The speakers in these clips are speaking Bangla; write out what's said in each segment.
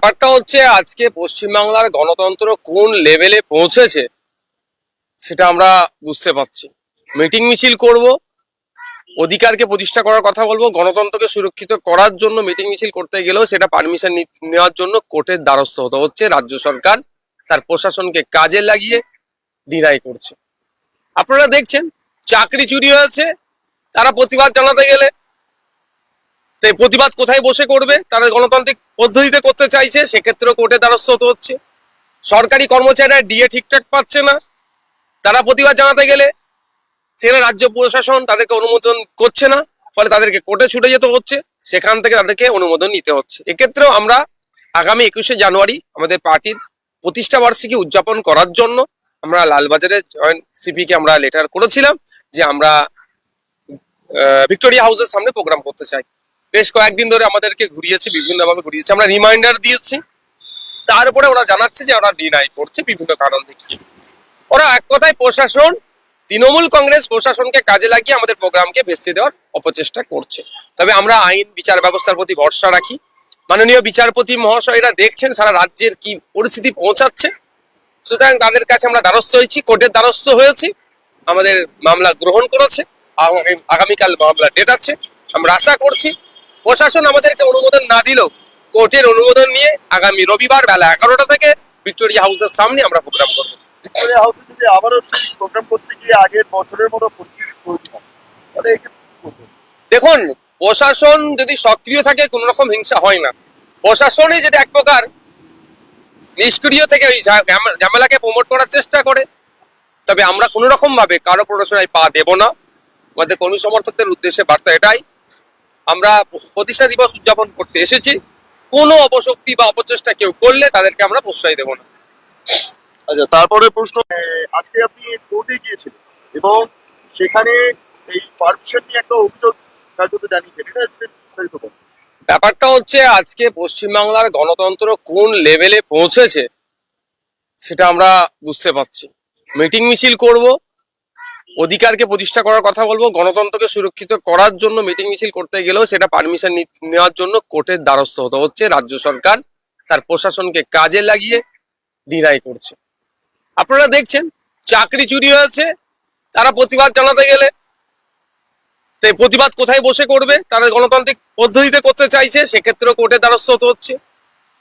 ব্যাপারটা হচ্ছে আজকে পশ্চিমবাংলার গণতন্ত্র কোন লেভেলে পৌঁছেছে সেটা আমরা বুঝতে পারছি। মিটিং মিছিল করব, অধিকারকে প্রতিষ্ঠা করার কথা বলব, গণতন্ত্রকে সুরক্ষিত করার জন্য মিটিং মিছিল করতে গেলেও সেটা পারমিশন নেওয়ার জন্য কোর্টের দ্বারস্থ হতে হচ্ছে, রাজ্য সরকার তার প্রশাসনকে কাজে লাগিয়ে ডিনাই করছে। আপনারা দেখছেন, চাকরি চুরি হয়েছে, তারা প্রতিবাদ জানাতে গেলে তো প্রতিবাদ কোথায় বসে করবে? তারা গণতান্ত্রিক পদ্ধতিতে করতে চাইছে, সেক্ষেত্রেও কোর্টের দ্বারস্থ হতে হচ্ছে। সরকারি কর্মচারীরা ডিএ ঠিকঠাক পাচ্ছে না। তারা প্রতিবাদ জানাতে গেলে সেখানে রাজ্য প্রশাসন তাদেরকে অনুমোদন করছে না, ফলে তাদেরকে কোর্টে ছুটে যেতে হচ্ছে। সেখান থেকে তাদেরকে অনুমোদন নিতে হচ্ছে। এক্ষেত্রেও আমরা আগামী একুশে জানুয়ারি আমাদের পার্টির প্রতিষ্ঠা বার্ষিকী উদযাপন করার জন্য আমরা লালবাজারে জয়েন্ট সিপিকে আমরা লেটার করেছিলাম যে আমরা ভিক্টোরিয়া হাউসের সামনে প্রোগ্রাম করতে চাই। বেশ কয়েকদিন ধরে আমাদেরকে ঘুরিয়েছে, বিভিন্নভাবে ঘুরিয়েছে। আমরা রিমাইন্ডার দিয়েছি। তারপরে ওরা জানাচ্ছে যে ওরা ডিনাই করছে বিভিন্ন কারণ দেখিয়ে। ওরা এক কথায় প্রশাসন, তৃণমূল কংগ্রেস প্রশাসনকে কাজে লাগিয়ে আমাদের প্রোগ্রামকে ভেস্তে দেওয়ার অপচেষ্টা করছে। তবে আমরা আইন, বিচার ব্যবস্থার প্রতি ভরসা রাখি। মাননীয় বিচারপতি মহাশয়রা দেখছেন সারা রাজ্যের কি পরিস্থিতি পৌঁছাচ্ছে। সুতরাং তাদের কাছে আমরা দ্বারস্থ হয়েছি, কোর্টের দ্বারস্থ হয়েছি। আমাদের মামলা গ্রহণ করেছে। আগামী- আগামীকাল মামলা ডেট আছে। আমরা আশা করছি প্রশাসন আমাদেরকে অনুমোদন না দিলেও কোর্টের অনুমোদন নিয়ে আগামী রবিবার বেলা এগারোটা থেকে ভিক্টোরিয়া হাউসের সামনে আমরা প্রোগ্রাম করব। ভিক্টোরিয়া হাউসে যদি আবারও সেই প্রোগ্রাম করতে গিয়ে আগের বছরের মতো? দেখুন প্রশাসন যদি সক্রিয় থাকে কোনো রকম হিংসা হয় না। প্রশাসনই যদি এক প্রকার নিষ্ক্রিয় থেকে ওই ঝামেলাকে প্রমোট করার চেষ্টা করে তবে আমরা কোনো রকম ভাবে কারও প্ররোচনায় পা দেব না। আমাদের কর্মী সমর্থকদের উদ্দেশ্যে বার্তা এটাই। আমরা প্রতিষ্ঠা দিবস উদযাপন করতে এসেছি। কোনো অপশক্তি বা অপচেষ্টা কেউ করলে তাদেরকে আমরা প্রশ্রয় দেব না। আচ্ছা তারপরে প্রশ্ন আজকে আপনি কোর্টে গিয়েছিলেন এবং সেখানে এই পারমিশন নিয়ে একটা অভিযোগ কার্যত জানিয়েছেন এটা বিস্তারিত ব্যাপারটা হচ্ছে আজকে পশ্চিমবাংলার গণতন্ত্র কোন লেভেলে পৌঁছেছে সেটা আমরা বুঝতে পারছি মিটিং মিছিল করব অধিকারকে প্রতিষ্ঠা করার কথা বলব, গণতন্ত্রকে সুরক্ষিত করার জন্য মিটিং মিছিল করতে গেলেও সেটা পারমিশন নেওয়ার জন্য কোর্টের দ্বারস্থ হতে হচ্ছে, রাজ্য সরকার তার প্রশাসনকে কাজে লাগিয়ে ডিনাই করছে। আপনারা দেখছেন, চাকরি চুরি হয়েছে, তারা প্রতিবাদ জানাতে গেলে। তাই প্রতিবাদ কোথায় বসে করবে? তারা গণতান্ত্রিক পদ্ধতিতে করতে চাইছে, সেক্ষেত্রেও কোর্টের দ্বারস্থ হতে হচ্ছে।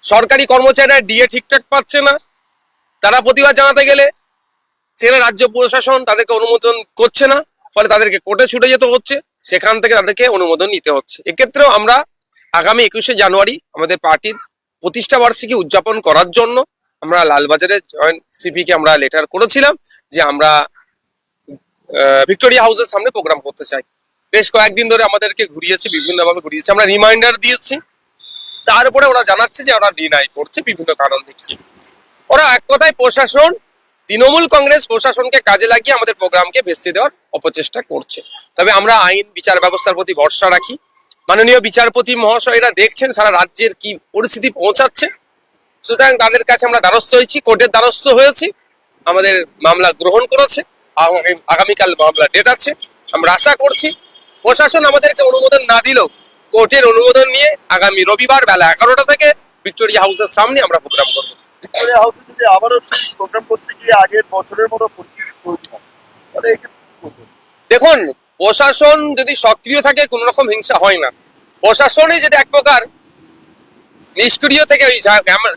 সরকারি কর্মচারীরা ডিএ ঠিকঠাক পাচ্ছে না। তারা প্রতিবাদ জানাতে গেলে সেখানে রাজ্য প্রশাসন তাদেরকে অনুমোদন করছে না, ফলে তাদেরকে কোর্টে ছুটে যেতে হচ্ছে, সেখান থেকে তাদেরকে অনুমোদন নিতে হচ্ছে। এক্ষেত্রেও আমরা আগামী একুশে জানুয়ারি আমাদের পার্টির প্রতিষ্ঠা বার্ষিকী উদযাপন করার জন্য আমরা লালবাজারে জয়েন্ট সিপিকে আমরা লেটার করেছিলাম যে আমরা ভিক্টোরিয়া হাউসের সামনে প্রোগ্রাম করতে চাই। বেশ কয়েকদিন ধরে আমাদেরকে ঘুরিয়েছে, বিভিন্নভাবে ঘুরিয়েছে, আমরা রিমাইন্ডার দিয়েছি। তারপরে ওরা জানাচ্ছে যে ওরা ডিনাই করছে, বিভিন্ন কারণ দেখিয়ে। ওরা এক কথায় প্রশাসন তৃণমূল কংগ্রেস প্রশাসনকে কাজে লাগিয়ে আমাদের প্রোগ্রামকে ভেস্তে দেওয়ার অপচেষ্টা করছে। তবে আমরা আইন বিচার ব্যবস্থার প্রতি ভরসা রাখি। মাননীয় বিচারপতি মহাশয়রা দেখছেন সারা রাজ্যের কি পরিস্থিতি পৌঁছাচ্ছে। সুতরাং তাদের কাছে আমরা দ্বারস্থ হয়েছি, কোর্টের দ্বারস্থ হয়েছি। আমাদের মামলা গ্রহণ করেছে আগামীকাল মামলা ডেট আছে। আমরা আশা করছি প্রশাসন আমাদেরকে অনুমোদন না দিলেও কোর্টের অনুমোদন নিয়ে আগামী রবিবার বেলা এগারোটা থেকে ভিক্টোরিয়া হাউসের সামনে আমরা প্রোগ্রাম করব। যদি আবারও সেই প্রোগ্রাম করতে গিয়ে আগের বছরের মতো দেখুন, প্রশাসন যদি সক্রিয় থাকে, কোনো রকম হিংসা হয় না। প্রশাসনই যদি এক প্রকার নিষ্ক্রিয় থেকে ওই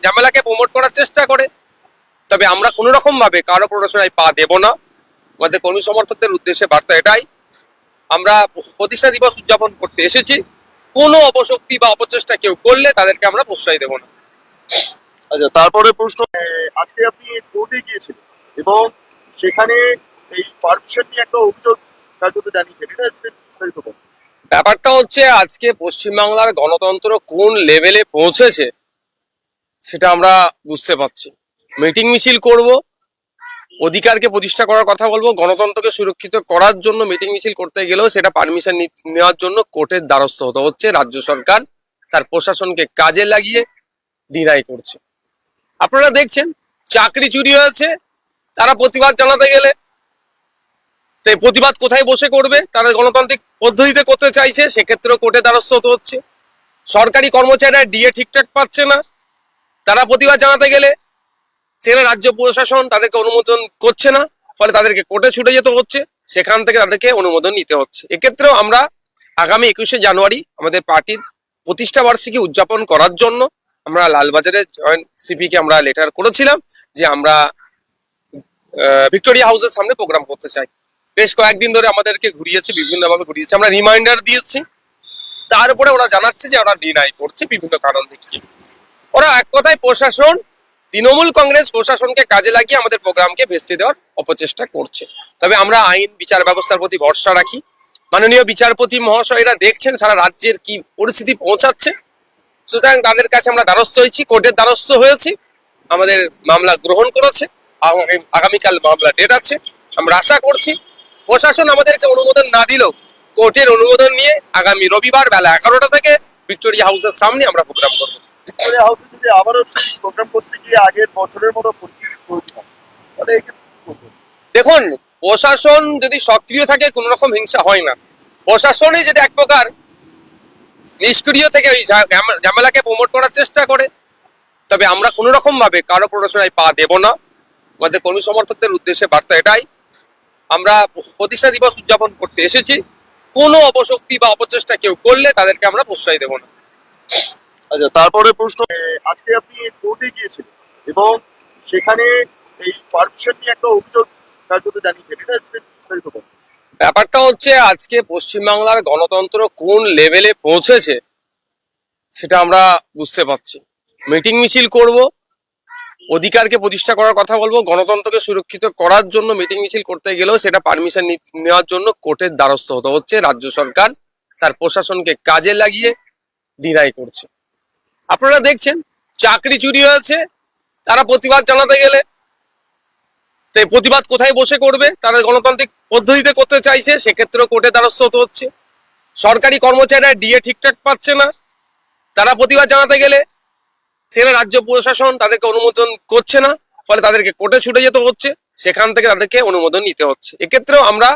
ঝামেলাকে প্রমোট করার চেষ্টা করে, তবে আমরা কোনো রকম ভাবে কারও প্ররোচনায় পা দেব না। আমাদের কর্মী সমর্থকদের উদ্দেশ্যে বার্তা এটাই। আমরা প্রতিষ্ঠা দিবস উদযাপন করতে এসেছি। কোনো অপশক্তি বা অপচেষ্টা কেউ করলে তাদেরকে আমরা প্রশ্রয় দেব না। আচ্ছা তারপরে প্রশ্ন আজকে আপনি কোর্টে গিয়েছিলেন এবং সেখানে এই পারমিশন নিয়ে একটা অভিযোগ কার্যত জানিয়েছেন, এটা বিস্তারিত ব্যাপারটা হচ্ছে আজকে পশ্চিমবাংলার গণতন্ত্র কোন লেভেলে পৌঁছেছে সেটা আমরা বুঝতে পারছি মিটিং মিছিল করব, অধিকারকে প্রতিষ্ঠা করার কথা বলব, গণতন্ত্রকে সুরক্ষিত করার জন্য মিটিং মিছিল করতে গেলেও সেটা পারমিশন নেওয়ার জন্য কোর্টের দ্বারস্থ হতে হচ্ছে, রাজ্য সরকার তার প্রশাসনকে কাজে লাগিয়ে ডিনাই করছে। আপনারা দেখছেন, চাকরি চুরি হয়েছে, তারা প্রতিবাদ জানাতে গেলে। তো প্রতিবাদ কোথায় বসে করবে? তারা গণতান্ত্রিক পদ্ধতিতে করতে চাইছে, সেক্ষেত্রেও কোর্টে দ্বারস্থ হতে হচ্ছে। সরকারি কর্মচারীরা ডিএ ঠিকঠাক পাচ্ছে না। তারা প্রতিবাদ জানাতে গেলে সেখানে রাজ্য প্রশাসন তাদেরকে অনুমোদন করছে না, ফলে তাদেরকে কোর্টে ছুটে যেতে হচ্ছে। সেখান থেকে তাদেরকে অনুমোদন নিতে হচ্ছে। এক্ষেত্রেও আমরা আগামী একুশে জানুয়ারি আমাদের পার্টির প্রতিষ্ঠা বার্ষিকী উদযাপন করার জন্য আমরা লালবাজারে জয়েন্ট সিপিকে আমরা লেটার করেছিলাম যে আমরা ভিক্টোরিয়া হাউসের সামনে প্রোগ্রাম করতে চাই। বেশ কয়েকদিন ধরে আমাদেরকে ঘুরিয়েছে, বিভিন্নভাবে ঘুরিয়েছে। আমরা রিমাইন্ডার দিয়েছি। তারপরে ওরা জানাচ্ছে যে ওরা ডিনাই করছে বিভিন্ন কারণ দেখিয়ে। ওরা এক কথায় প্রশাসন, তৃণমূল কংগ্রেস প্রশাসনকে কাজে লাগিয়ে আমাদের প্রোগ্রামকে ভেস্তে দেওয়ার অপচেষ্টা করছে। তবে আমরা আইন, বিচার ব্যবস্থার প্রতি ভরসা রাখি। মাননীয় বিচারপতি মহাশয়রা দেখছেন সারা রাজ্যের কি পরিস্থিতি পৌঁছাচ্ছে। সুতরাং তাদের কাছে আমরা দ্বারস্থ হয়েছি কোর্টের দ্বারস্থ হয়েছি। আমাদের মামলা গ্রহণ করেছে আগামীকাল মামলা ডেট আছে। আমরা আশা করছি প্রশাসন আমাদেরকে অনুমোদন না দিলেও কোর্টের অনুমোদন নিয়ে আগামী রবিবার বেলা এগারোটা থেকে ভিক্টোরিয়া হাউসের সামনে আমরা প্রোগ্রাম করব। ভিক্টোরিয়া হাউসে যদি আবারও সেই প্রোগ্রাম করতে গিয়ে আগের বছরের মতো? দেখুন প্রশাসন যদি সক্রিয় থাকে কোনো রকম হিংসা হয় না। প্রশাসনই যদি এক প্রকার নিষ্ক্রিয় থেকে ওই ঝামেলাকে প্রমোট করার চেষ্টা করে। তবে আমরা কোনো রকম ভাবে কারও প্ররোচনায় পা দেব না। আমাদের কর্মী সমর্থকদের উদ্দেশ্যে বার্তা এটাই। আমরা প্রতিষ্ঠা দিবস উদযাপন করতে এসেছি। কোনো অপশক্তি বা অপচেষ্টা কেউ করলে তাদেরকে আমরা প্রশ্রয় দেব না। আচ্ছা তারপরে প্রশ্ন আজকে আপনি কোর্টে গিয়েছিলেন এবং সেখানে এই পারমিশন নিয়ে একটা অভিযোগ কার্যত জানিয়েছেন। এটা বিস্তারিত বলুন। ব্যাপারটা হচ্ছে আজকে পশ্চিমবাংলার গণতন্ত্র কোন লেভেলে পৌঁছেছে সেটা আমরা বুঝতে পারছি। মিটিং মিছিল করব, অধিকারকে প্রতিষ্ঠা করার কথা বলব, গণতন্ত্রকে সুরক্ষিত করার জন্য মিটিং মিছিল করতে গেলেও সেটা পারমিশন নেওয়ার জন্য কোর্টের দ্বারস্থ হতে হচ্ছে, রাজ্য সরকার তার প্রশাসনকে কাজে লাগিয়ে ডিনাই করছে। আপনারা দেখছেন, চাকরি চুরি হয়েছে, তারা প্রতিবাদ জানাতে গেলে তো প্রতিবাদ কোথায় বসে করবে? তারা গণতান্ত্রিক পদ্ধতিতে করতে চাইছে, সেক্ষেত্রেও কোর্টের দ্বারস্থ হতে হচ্ছে। সরকারি কর্মচারীরা ডিএ ঠিকঠাক পাচ্ছে না। তারা প্রতিবাদ জানাতে গেলে সেখানে রাজ্য প্রশাসন তাদেরকে অনুমোদন করছে না, ফলে তাদেরকে কোর্টে ছুটে যেতে হচ্ছে। সেখান থেকে তাদেরকে অনুমোদন নিতে হচ্ছে। এক্ষেত্রেও আমরা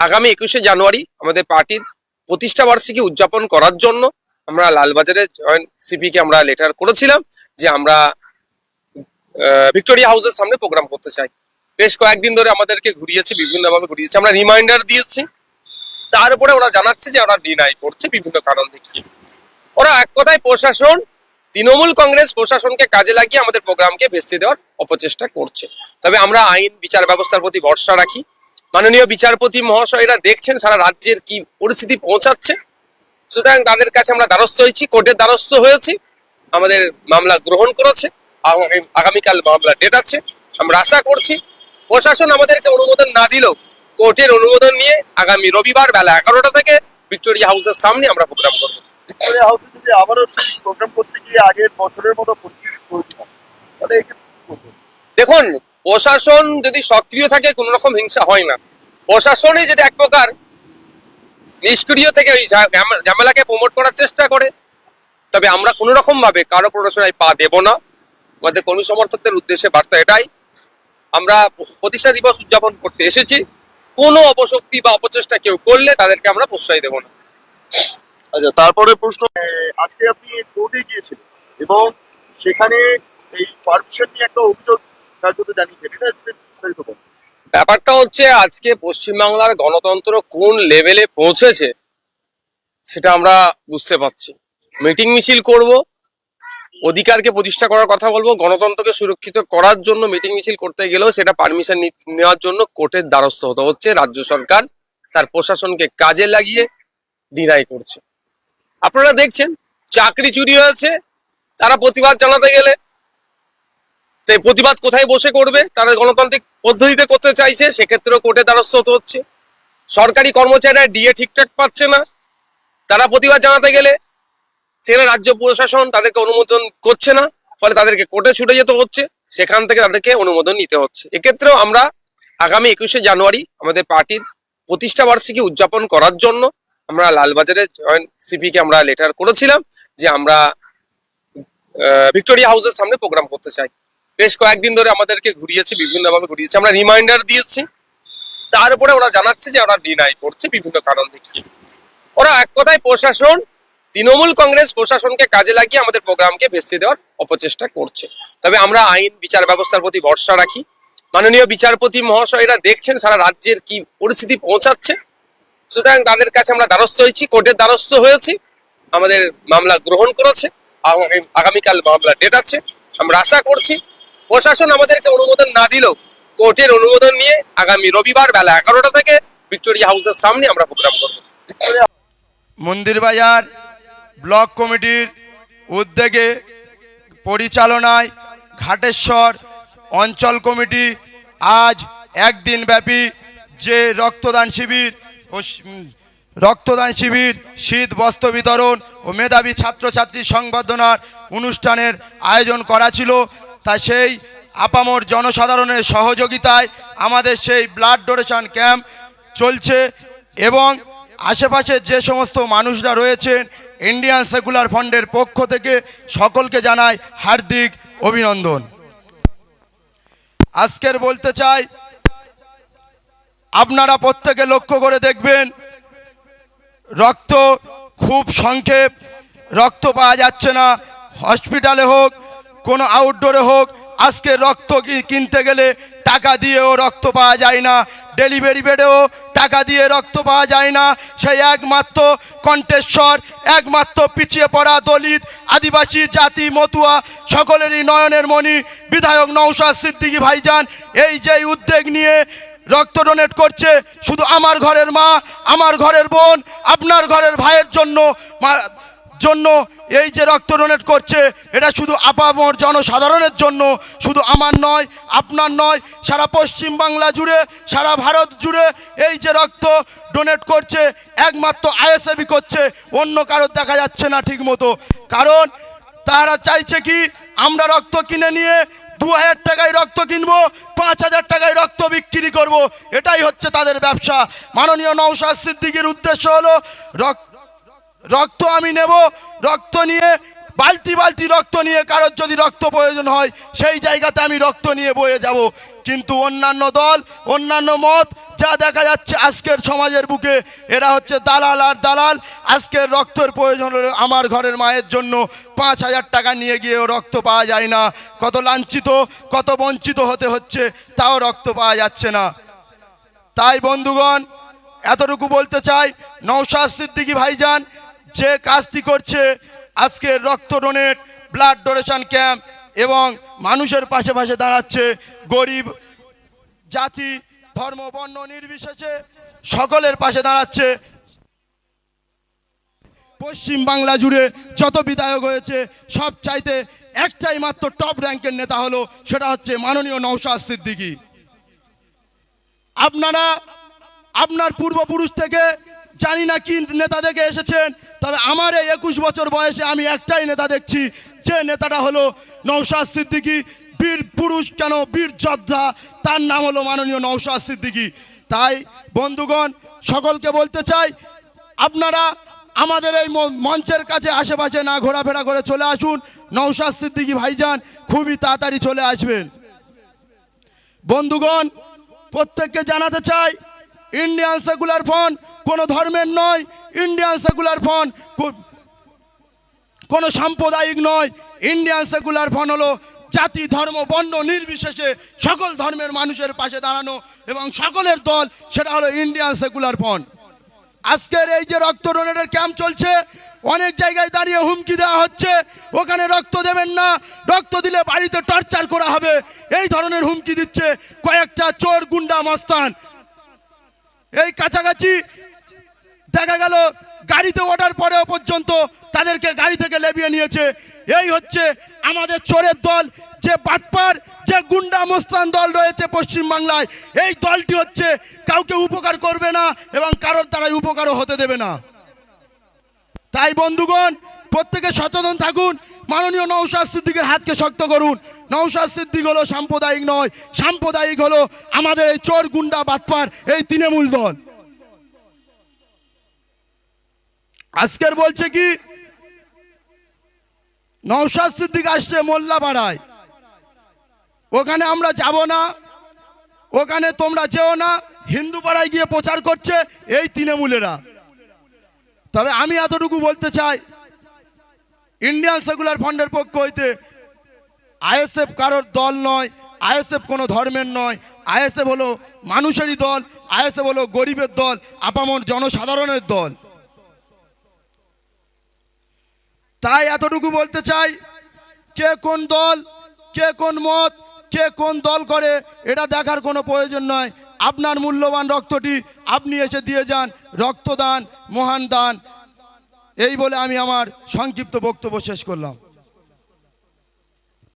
আগামী একুশে জানুয়ারি আমাদের পার্টির প্রতিষ্ঠা বার্ষিকী উদযাপন করার জন্য আমরা লালবাজারে জয়েন্ট সিপিকে আমরা লেটার করেছিলাম যে আমরা ভিক্টোরিয়া হাউসের সামনে প্রোগ্রাম করতে চাই। বেশ কয়েকদিন ধরে আমাদেরকে ঘুরিয়েছে, বিভিন্নভাবে ঘুরিয়েছে। আমরা রিমাইন্ডার দিয়েছি। তারপরে ওরা জানাচ্ছে যে ওরা ডিনাই করছে বিভিন্ন কারণ দেখিয়ে। ওরা এক কথায় প্রশাসন, তৃণমূল কংগ্রেস প্রশাসনকে কাজে লাগিয়ে আমাদের প্রোগ্রামকে ভেস্তে দেওয়ার অপচেষ্টা করছে। তবে আমরা আইন, বিচার ব্যবস্থার প্রতি ভরসা রাখি। মাননীয় বিচারপতি মহাশয়রা দেখছেন সারা রাজ্যের কি পরিস্থিতি পৌঁছাচ্ছে। সুতরাং তাদের কাছে আমরা দ্বারস্থ হয়েছি, কোর্টের দ্বারস্থ হয়েছি। আমাদের মামলা গ্রহণ করেছে। আগামী- আগামীকাল মামলা ডেট আছে। আমরা আশা করছি প্রশাসন আমাদেরকে অনুমোদন না দিলেও কোর্টের অনুমোদন নিয়ে আগামী রবিবার বেলা এগারোটা থেকে ভিক্টোরিয়া হাউসের সামনে আমরা প্রোগ্রাম করব। ভিক্টোরিয়া হাউসে যদি আবারও সেই প্রোগ্রাম করতে গিয়ে আগের বছরের মতো তাহলে? দেখুন প্রশাসন যদি সক্রিয় থাকে কোনো রকম হিংসা হয় না। প্রশাসনই যদি এক প্রকার নিষ্ক্রিয় থেকে ওই ঝামেলাকে প্রমোট করার চেষ্টা করে তবে আমরা কোনো রকম ভাবে কারও প্ররোচনায় পা দেব না। আমাদের কর্মী সমর্থকদের উদ্দেশ্যে বার্তা এটাই। আমরা প্রতিষ্ঠা দিবস উদযাপন করতে এসেছি। কোনো অপশক্তি বা অপচেষ্টা কেউ করলে তাদেরকে আমরা প্রশ্রয় দেব না। আচ্ছা তারপরে প্রশ্ন আজকে আপনি কোর্টে গিয়েছিলেন এবং সেখানে এই পারমিশন নিয়ে একটা অভিযোগ কার্যত জানিয়েছেন এটা বিস্তারিত ব্যাপারটা হচ্ছে আজকে পশ্চিমবাংলার গণতন্ত্র কোন লেভেলে পৌঁছেছে সেটা আমরা বুঝতে পারছি। মিটিং মিছিল করব অধিকারকে প্রতিষ্ঠা করার কথা বলব, গণতন্ত্রকে সুরক্ষিত করার জন্য মিটিং মিছিল করতে গেলেও সেটা পারমিশন নেওয়ার জন্য কোর্টের দ্বারস্থ হতে হচ্ছে, রাজ্য সরকার তার প্রশাসনকে কাজে লাগিয়ে ডিনাই করছে। আপনারা দেখছেন, চাকরি চুরি হয়েছে, তারা প্রতিবাদ জানাতে গেলে। তাই প্রতিবাদ কোথায় বসে করবে? তারা গণতান্ত্রিক পদ্ধতিতে করতে চাইছে, সেক্ষেত্রেও কোর্টের দ্বারস্থ হতে হচ্ছে। সরকারি কর্মচারীরা ডিএ ঠিকঠাক পাচ্ছে না। তারা প্রতিবাদ জানাতে গেলে সেখানে রাজ্য প্রশাসন তাদেরকে অনুমোদন করছে না, ফলে তাদেরকে কোর্টে ছুটে যেতে হচ্ছে, সেখান থেকে তাদেরকে অনুমোদন নিতে হচ্ছে। এক্ষেত্রেও আমরা আগামী একুশে জানুয়ারি আমাদের পার্টির প্রতিষ্ঠা বার্ষিকী উদযাপন করার জন্য আমরা লালবাজারে জয়েন্ট সিপিকে আমরা লেটার করেছিলাম যে আমরা ভিক্টোরিয়া হাউসের সামনে প্রোগ্রাম করতে চাই। বেশ কয়েকদিন ধরে আমাদেরকে ঘুরিয়েছে, বিভিন্নভাবে ঘুরিয়েছে, আমরা রিমাইন্ডার দিয়েছি। তারপরে ওরা জানাচ্ছে যে ওরা ডিনাই করছে, বিভিন্ন কারণ দেখিয়ে। ওরা এক কথায় প্রশাসন তৃণমূল কংগ্রেস প্রশাসনকে কাজে লাগিয়ে আমাদের প্রোগ্রামকে ভেস্তে দেওয়ার অপচেষ্টা করছে। তবে আমরা আইন বিচার ব্যবস্থার প্রতি ভরসা রাখি। মাননীয় বিচারপতি মহাশয়রা দেখছেন সারা রাজ্যের কি পরিস্থিতি পৌঁছাচ্ছে। সুতরাং তাদের কাছে আমরা দ্বারস্থ হয়েছি, কোর্টের দ্বারস্থ হয়েছি। আমাদের মামলা গ্রহণ করেছে আগামীকাল মামলা ডেট আছে। আমরা আশা করছি প্রশাসন আমাদেরকে অনুমোদন না দিলেও কোর্টের অনুমোদন নিয়ে আগামী রবিবার বেলা এগারোটা থেকে ভিক্টোরিয়া হাউসের সামনে আমরা প্রোগ্রাম করব। মন্দির বাজার ব্লক কমিটির উদ্যোগে পরিচালনায় ঘাটেশ্বর অঞ্চল কমিটি আজ একদিন ব্যাপী যে রক্তদান শিবির ও রক্তদান শিবির, শীত বস্ত্র বিতরণ ও মেধাবী ছাত্রছাত্রী সংবর্ধনার অনুষ্ঠানের আয়োজন করা ছিল। তা সেই আপামর জনসাধারণের সহযোগিতায় আমাদের সেই ব্লাড ডোনেশন ক্যাম্প চলছে এবং আশেপাশে যে সমস্ত মানুষরা রয়েছেন ইন্ডিয়ান সেকুলার ফান্ডের পক্ষ থেকে সকলকে জানাই হার্দিক অভিনন্দন। আজকের বলতে চাই, আপনারা প্রত্যেকে লক্ষ্য করে দেখবেন, রক্ত খুব সংক্ষেপ, রক্ত পাওয়া যাচ্ছে না, হসপিটালে হোক, কোনো আউটডোরে হোক আজকে রক্ত কিনতে গেলে টাকা দিয়েও রক্ত পাওয়া যায় না? ডেলিভারি বেডেও টাকা দিয়ে রক্ত পাওয়া যায় না। সেই একমাত্র কণ্ঠেশ্বর, একমাত্র পিছিয়ে পড়া দলিত, আদিবাসী, জাতি, মতুয়া, সকলেরই নয়নের মণি, বিধায়ক নৌশাদ সিদ্দিকী ভাইজান, এই যে উদ্যোগ নিয়ে রক্ত ডোনেট করছে, শুধু আমার ঘরের মা, আমার ঘরের বোন, আপনার ঘরের ভাইয়ের জন্য জন্য এই যে রক্ত ডোনেট করছে, এটা শুধু আপামর জনসাধারণের জন্য, শুধু আমার নয়, আপনার নয়, সারা পশ্চিম বাংলা জুড়ে, সারা ভারত জুড়ে এই যে রক্ত ডোনেট করছে, একমাত্র আইএসএবি করছে, অন্য কারোর দেখা যাচ্ছে না ঠিক মতো কারণ তারা চাইছে কি, আমরা রক্ত কিনে নিয়ে দু হাজার টাকায় রক্ত কিনবো পাঁচ হাজার টাকায় রক্ত বিক্রি করব, এটাই হচ্ছে তাদের ব্যবসা। মাননীয় নৌশাদ সিদ্দিকির উদ্দেশ্য হলো রক্ত রক্ত আমি নেব, রক্ত নিয়ে, বালতি বালতি রক্ত নিয়ে কারোর যদি রক্ত প্রয়োজন হয়, সেই জায়গাতে আমি রক্ত নিয়ে বয়ে যাব। কিন্তু অন্যান্য দল, অন্যান্য মত যা দেখা যাচ্ছে আজকের সমাজের বুকে, এরা হচ্ছে দালাল আর দালাল। আজকের রক্তের প্রয়োজন হলে আমার ঘরের মায়ের জন্য। পাঁচ হাজার টাকা নিয়ে গিয়েও রক্ত পাওয়া যায় না। কত লাঞ্ছিত, কত বঞ্চিত হতে হচ্ছে, তাও রক্ত পাওয়া যাচ্ছে না। তাই বন্ধুগণ, এতটুকু বলতে চাই নৌশাদ সিদ্দিকী ভাইজান যে কাজটি করছে, আজকে রক্ত ডোনেট ব্লাড ডোনেশন ক্যাম্প এবং মানুষের পাশে পাশে দাঁড়াচ্ছে গরিব জাতি, ধর্ম, বর্ণ নির্বিশেষে সকলের পাশে দাঁড়াচ্ছে। পশ্চিম বাংলা জুড়ে যত বিধায়ক হয়েছে, সব চাইতে একটাই মাত্র টপ র্যাঙ্কের নেতা হলো, সেটা হচ্ছে মাননীয় নৌশাদ সিদ্দিকী। আপনারা, আপনার পূর্বপুরুষ থেকে জানি না কি নেতা দেখে এসেছেন, তবে আমার এই একুশ বছর বয়সে আমি একটাই নেতা দেখছি। যে নেতাটা হলো নৌশাদ সিদ্দিকী, বীর পুরুষ কেন? বীর যোদ্ধা, তার নাম হলো মাননীয় নৌশাদ সিদ্দিকী। তাই, বন্ধুগণ, সকলকে বলতে চাই, আপনারা আমাদের এই মঞ্চের কাছে আশেপাশে না ঘোরাফেরা করে চলে আসুন। নৌশাদ সিদ্দিকী ভাইজান খুবই তাড়াতাড়ি চলে আসবেন। বন্ধুগণ, প্রত্যেককে জানাতে চাই, ইন্ডিয়ান সেকুলার ফ্রন্ট কোনো ধর্মের নয় ইন্ডিয়ান সেকুলার ফ্রন্ট কোনো সাম্প্রদায়িক নয় ইন্ডিয়ান সেকুলার ফ্রন্ট হলো জাতি, ধর্ম, বর্ণ নির্বিশেষে সকল ধর্মের মানুষের পাশে দাঁড়ানো এবং সকলের দল সেটা হলো ইন্ডিয়ান সেকুলার ফ্রন্ট আজকের এই যে রক্ত ডোনেটের ক্যাম্প চলছে, অনেক জায়গায় দাঁড়িয়ে হুমকি দেওয়া হচ্ছে, ওখানে রক্ত দেবেন না, রক্ত দিলে বাড়িতে টর্চার করা হবে, এই ধরনের হুমকি দিচ্ছে কয়েকটা চোর, গুন্ডা, মস্তান। এই কাছাকাছি দেখা গেল, গাড়িতে ওঠার পরেও পর্যন্ত তাদেরকে গাড়ি থেকে লেবিয়ে নিয়েছে। এই হচ্ছে আমাদের চোরের দল, যে বাটপার, যে গুন্ডা মোস্তান দল রয়েছে পশ্চিম বাংলায় এই দলটি হচ্ছে কাউকে উপকার করবে না এবং কারোর দ্বারাই উপকারও হতে দেবে না। তাই বন্ধুগণ, প্রত্যেকে সচেতন থাকুন, মাননীয় নৌশাদ সিদ্দিকের হাতকে শক্ত করুন। নৌশাদ সিদ্দিক হলো সাম্প্রদায়িক নয়, সাম্প্রদায়িক হলো আমাদের এই চোর, গুন্ডা বাতপার এই তৃণমূল দল। আজকের বলছে কি? নৌশাদ সিদ্দিক আসছে মোল্লাপাড়ায়। ওখানে আমরা যাব না। ওখানে তোমরা যেও না। হিন্দু পাড়ায় গিয়ে প্রচার করছে এই তৃণমূলেরা। তবে আমি এতটুকু বলতে চাই, ইন্ডিয়ান সেকুলার ফান্ডের পক্ষ হইতে আইএসএফ কারোর দল নয়, আইএসএফ কোনো ধর্মের নয়। আইএসএফ হলো মানুষেরই দল, আইএসএফ হলো গরিবের দল, আপামর জনসাধারণের দল। তাই এতটুকু বলতে চাই, কে কোন দল, কে কোন মত, কে কোন দল করে, এটা দেখার কোনো প্রয়োজন নয়। আপনার মূল্যবান রক্তটি আপনি এসে দিয়ে যান, রক্তদান, মহান দান। এই বলে আমি আমার সংক্ষিপ্ত বক্তব্য শেষ করলাম।